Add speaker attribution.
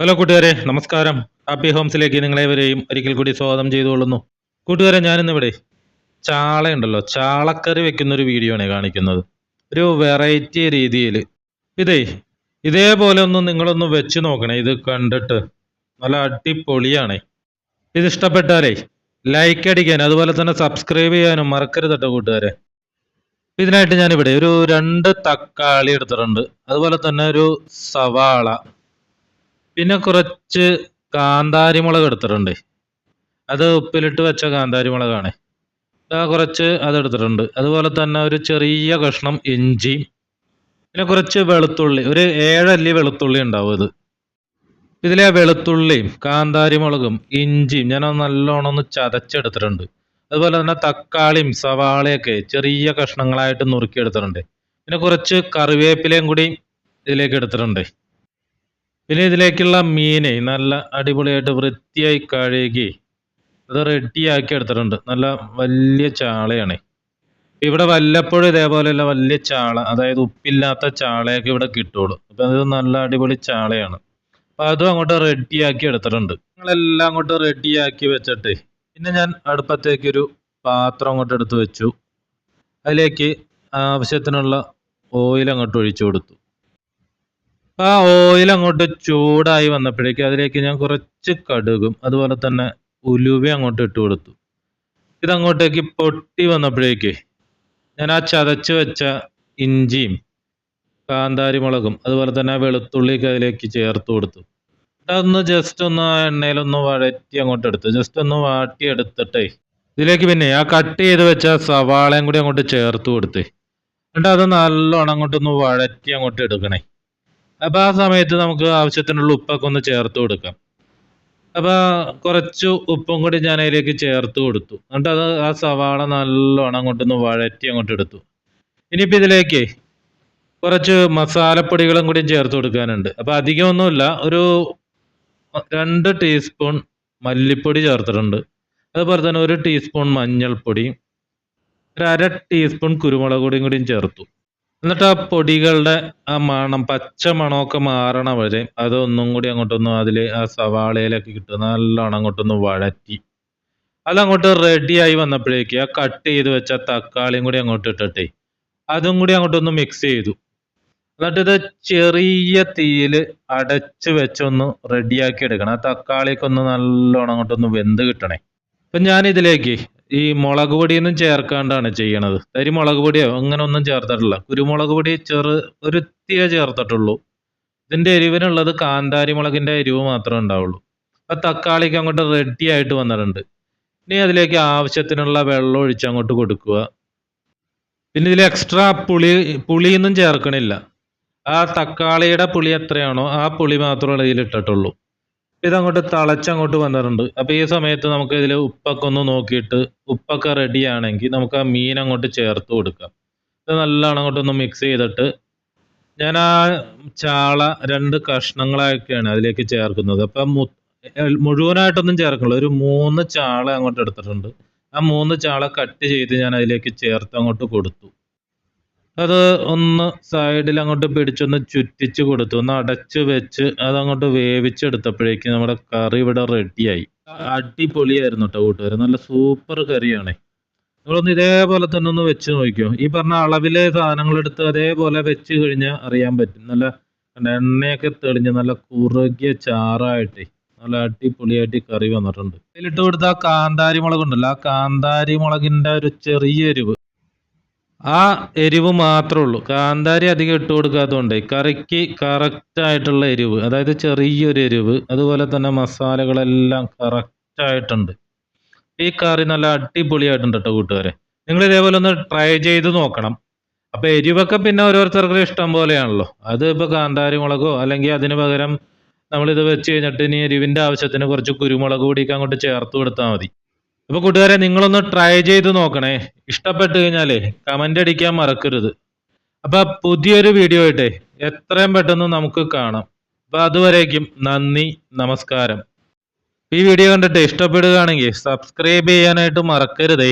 Speaker 1: Hello കൂട്ടുകാരെ നമസ്കാരം. Happy ഹോംസിലേക്ക് നിങ്ങളേവരെയും ഒരിക്കൽ കൂടി സ്വാഗതം ചെയ്തുകൊള്ളുന്നു. കൂട്ടുകാരെ ഞാനിന്നിവിടെ ചാളയുണ്ടല്ലോ. ചാളക്കറി വെക്കുന്ന ഒരു വീഡിയോ ആണ് കാണിക്കുന്നത്. ഒരു വെറൈറ്റി രീതിയിൽ ഇതേ ഇതേപോലെ ഒന്ന് നിങ്ങളൊന്ന് വെച്ച് നോക്കണേ. ഇത് കണ്ടിട്ട് നല്ല അടിപൊളിയാണേ. ഇത് ഇഷ്ടപ്പെട്ടാലേ ലൈക്ക് അടിക്കാൻ അതുപോലെ തന്നെ സബ്സ്ക്രൈബ് ചെയ്യാനും മറക്കരുത് കേട്ടോ കൂട്ടുകാരെ. ഇതിനായിട്ട് ഞാനിവിടെ ഒരു രണ്ട് തക്കാളി എടുത്തിട്ടുണ്ട്. അതുപോലെ തന്നെ ഒരു സവാള. പിന്നെ കുറച്ച് കാന്താരി മുളക് എടുത്തിട്ടുണ്ട്. അത് ഉപ്പിലിട്ട് വെച്ച കാന്താരി മുളകാണ് കുറച്ച് കുറച്ച് അതെടുത്തിട്ടുണ്ട് അതുപോലെ തന്നെ ഒരു ചെറിയ കഷ്ണം ഇഞ്ചി പിന്നെ കുറച്ച് വെളുത്തുള്ളി ഒരു ഏഴല്ലി വെളുത്തുള്ളി ഉണ്ടാവും ഇത്. ഇതിലെ വെളുത്തുള്ളിയും കാന്താരി മുളകും ഇഞ്ചിയും ഞാൻ നല്ലോണം ഒന്ന് ചതച്ചെടുത്തിട്ടുണ്ട്. അതുപോലെ തന്നെ തക്കാളിയും സവാളയൊക്കെ ചെറിയ കഷ്ണങ്ങളായിട്ട് നുറുക്കി നുറുക്കിയെടുത്തിട്ടുണ്ട്. പിന്നെ കുറച്ച് കറിവേപ്പിലയും കൂടി ഇതിലേക്ക് എടുത്തിട്ടുണ്ട്. പിന്നെ ഇതിലേക്കുള്ള മീനെ നല്ല അടിപൊളിയായിട്ട് വൃത്തിയായി കഴുകി അത് റെഡിയാക്കി എടുത്തിട്ടുണ്ട്. നല്ല വലിയ ചാളയാണ്. ഇവിടെ വല്ലപ്പോഴും ഇതേപോലെയുള്ള വലിയ ചാള അതായത് ഉപ്പില്ലാത്ത ചാളയൊക്കെ ഇവിടെ കിട്ടുള്ളൂ. അപ്പം അത് നല്ല അടിപൊളി ചാളയാണ്. അപ്പം അതും അങ്ങോട്ട് റെഡിയാക്കി എടുത്തിട്ടുണ്ട്. ഞങ്ങളെല്ലാം അങ്ങോട്ട് റെഡിയാക്കി വെച്ചിട്ട് പിന്നെ ഞാൻ അടുപ്പത്തേക്കൊരു പാത്രം അങ്ങോട്ട് എടുത്ത് വെച്ചു. അതിലേക്ക് ആവശ്യത്തിനുള്ള ഓയിൽ അങ്ങോട്ട് ഒഴിച്ചു കൊടുത്തു. ആ ഓയിൽ അങ്ങോട്ട് ചൂടായി വന്നപ്പോഴേക്ക് അതിലേക്ക് ഞാൻ കുറച്ച് കടുകും അതുപോലെ തന്നെ ഉലുവ അങ്ങോട്ട് ഇട്ട് കൊടുത്തു. ഇതങ്ങോട്ടേക്ക് പൊട്ടി വന്നപ്പോഴേക്ക് ഞാൻ ആ ചതച്ച് വെച്ച ഇഞ്ചിയും കാന്താരി മുളകും അതുപോലെ തന്നെ വെളുത്തുള്ളിയൊക്കെ അതിലേക്ക് ചേർത്ത് കൊടുത്തു. അതൊന്ന് ജസ്റ്റ് ഒന്ന് എണ്ണയിലൊന്ന് വഴറ്റി അങ്ങോട്ട് എടുത്തു. ജസ്റ്റ് ഒന്ന് വാട്ടി എടുത്തിട്ടേ ഇതിലേക്ക് പിന്നെ ആ കട്ട് ചെയ്ത് വെച്ച സവാളയും കൂടി അങ്ങോട്ട് ചേർത്ത് കൊടുത്തേ. എന്നിട്ട് അത് നല്ലോണം അങ്ങോട്ടൊന്ന് വഴറ്റി അങ്ങോട്ട് എടുക്കണേ. അപ്പോൾ ആ സമയത്ത് നമുക്ക് ആവശ്യത്തിനുള്ള ഉപ്പൊക്കെ ഒന്ന് ചേർത്ത് കൊടുക്കാം. അപ്പോൾ കുറച്ച് ഉപ്പും കൂടി ഞാൻ അതിലേക്ക് ചേർത്ത് കൊടുത്തു. എന്നിട്ട് അത് ആ സവാള നല്ലോണം അങ്ങോട്ടൊന്ന് വഴറ്റി അങ്ങോട്ട് എടുത്തു. ഇനിയിപ്പോൾ ഇതിലേക്ക് കുറച്ച് മസാലപ്പൊടികളും കൂടി ചേർത്ത് കൊടുക്കാനുണ്ട്. അപ്പോൾ അധികമൊന്നുമില്ല ഒരു രണ്ട് ടീസ്പൂൺ മല്ലിപ്പൊടി ചേർത്തിട്ടുണ്ട്. അതുപോലെ തന്നെ ഒരു ടീസ്പൂൺ മഞ്ഞൾപ്പൊടി ഒരു അര ടീസ്പൂൺ കുരുമുളക് പൊടിയും കൂടിയും ചേർത്തു. എന്നിട്ട് ആ പൊടികളുടെ ആ മണം പച്ച മണമൊക്കെ മാറണ വരെ അതൊന്നും കൂടി അങ്ങോട്ടൊന്ന് അതിൽ ആ സവാളയിലൊക്കെ കിട്ടും നല്ലോണം അങ്ങോട്ടൊന്ന് വഴറ്റി. അതങ്ങോട്ട് റെഡിയായി വന്നപ്പോഴേക്ക് ആ കട്ട് ചെയ്ത് വെച്ച തക്കാളിയും കൂടി അങ്ങോട്ട് ഇട്ടിട്ടേ അതും കൂടി അങ്ങോട്ടൊന്ന് മിക്സ് ചെയ്തു. എന്നിട്ട് ഇത് ചെറിയ തീയിൽ അടച്ചു വെച്ചൊന്ന് റെഡിയാക്കി എടുക്കണം. ആ തക്കാളിക്കൊന്ന് നല്ലോണം അങ്ങോട്ടൊന്ന് വെന്ത് കിട്ടണേ. അപ്പം ഞാനിതിലേക്ക് ഈ മുളക് പൊടിയൊന്നും ചേർക്കാണ്ടാണ് ചെയ്യണത്. തരി മുളക് പൊടിയോ അങ്ങനെ ഒന്നും ചേർത്തിട്ടില്ല. കുരുമുളക് പൊടി ചെറു ഒരു ഇത്തിരി ചേർത്തിട്ടുള്ളൂ. ഇതിന്റെ എരിവിനുള്ളത് കാന്താരി മുളകിന്റെ എരിവ് മാത്രമേ ഉണ്ടാവുള്ളൂ. അപ്പം തക്കാളിക്ക് അങ്ങോട്ട് റെഡി ആയിട്ട് വന്നിട്ടുണ്ട്. ഇനി അതിലേക്ക് ആവശ്യത്തിനുള്ള വെള്ളം ഒഴിച്ച് അങ്ങോട്ട് കൊടുക്കുക. പിന്നെ ഇതിൽ എക്സ്ട്രാ പുളി പുളിയൊന്നും ചേർക്കണില്ല. ആ തക്കാളിയുടെ പുളി എത്രയാണോ ആ പുളി മാത്രമേ ഇതിൽ ഇട്ടിട്ടുള്ളൂ ഇതങ്ങോട്ട് തിളച്ചങ്ങോട്ട് വന്നിട്ടുണ്ട്. അപ്പോൾ ഈ സമയത്ത് നമുക്ക് ഇതിൽ ഉപ്പൊക്കെ ഒന്ന് നോക്കിയിട്ട് ഉപ്പൊക്കെ റെഡി ആണെങ്കിൽ നമുക്ക് ആ മീൻ അങ്ങോട്ട് ചേർത്ത് കൊടുക്കാം. ഇത് നല്ലോണം അങ്ങോട്ടൊന്ന് മിക്സ് ചെയ്തിട്ട് ഞാൻ ആ ചാള രണ്ട് കഷ്ണങ്ങളായൊക്കെയാണ് അതിലേക്ക് ചേർക്കുന്നത്. അപ്പം മുഴുവനായിട്ടൊന്നും ചേർക്കുള്ളൂ ഒരു മൂന്ന് ചാള അങ്ങോട്ട് എടുത്തിട്ടുണ്ട്. ആ മൂന്ന് ചാള കട്ട് ചെയ്ത് ഞാൻ അതിലേക്ക് ചേർത്ത് അങ്ങോട്ട് കൊടുത്തു. അത് ഒന്ന് സൈഡിൽ അങ്ങോട്ട് പിടിച്ചൊന്ന് ചുറ്റിച്ച് കൊടുത്തു. ഒന്ന് അടച്ച് വെച്ച് അതങ്ങോട്ട് വേവിച്ചെടുത്തപ്പോഴേക്കും നമ്മുടെ കറി ഇവിടെ റെഡിയായി അടിപൊളിയായിരുന്നു കേട്ടോ കൂട്ടുകാർ നല്ല സൂപ്പർ കറിയാണ്. നിങ്ങളൊന്ന് ഇതേപോലെ തന്നെ ഒന്ന് വെച്ച് നോക്കിയോ ഈ പറഞ്ഞ അളവിലെ സാധനങ്ങൾ എടുത്ത് അതേപോലെ വെച്ച് കഴിഞ്ഞാൽ അറിയാൻ പറ്റും. നല്ല എണ്ണയൊക്കെ തെളിഞ്ഞ് നല്ല കുറുകിയ ചാറായിട്ട് നല്ല അടിപൊളിയായിട്ട് കറി വന്നിട്ടുണ്ട്. അതിലിട്ട് കൊടുത്ത ആ കാന്താരി മുളകുണ്ടല്ലോ ആ കാന്താരി മുളകിന്റെ ഒരു ചെറിയ എരിവ് ആ എരിവ് മാത്രമേ ഉള്ളൂ. കാന്താരി അധികം ഇട്ട് കൊടുക്കാത്തതുകൊണ്ട് കറിക്ക് കറക്റ്റ് ആയിട്ടുള്ള എരിവ് അതായത് ചെറിയൊരു എരിവ് അതുപോലെ തന്നെ മസാലകളെല്ലാം കറക്റ്റ് ആയിട്ടുണ്ട്. ഈ കറി നല്ല അടിപൊളിയായിട്ടുണ്ട് കേട്ടോ കൂട്ടുകാരെ. നിങ്ങൾ ഇതേപോലെ ഒന്ന് ട്രൈ ചെയ്ത് നോക്കണം. അപ്പോൾ എരിവൊക്കെ പിന്നെ ഓരോരുത്തർക്കും ഇഷ്ടം പോലെയാണല്ലോ. അത് ഇപ്പൊ കാന്താരി മുളകോ അല്ലെങ്കിൽ അതിന് പകരം നമ്മളിത് വെച്ച് കഴിഞ്ഞിട്ട് ഇനി എരിവിന്റെ ആവശ്യത്തിന് കുറച്ച് കുരുമുളക് പൊടിയൊക്കെ അങ്ങോട്ട് ചേർത്ത് കൊടുത്താൽ മതി. അപ്പോൾ കൂട്ടുകാരെ നിങ്ങളൊന്ന് ട്രൈ ചെയ്ത് നോക്കണേ. ഇഷ്ടപ്പെട്ട് കഴിഞ്ഞാലേ കമന്റ് അടിക്കാൻ മറക്കരുത്. അപ്പൊ പുതിയൊരു വീഡിയോ ആയിട്ടേ എത്രയും പെട്ടെന്ന് നമുക്ക് കാണാം. അപ്പൊ അതുവരേക്കും നന്ദി നമസ്കാരം. ഈ വീഡിയോ കണ്ടിട്ട് ഇഷ്ടപ്പെടുകയാണെങ്കിൽ സബ്സ്ക്രൈബ് ചെയ്യാനായിട്ട് മറക്കരുതേ.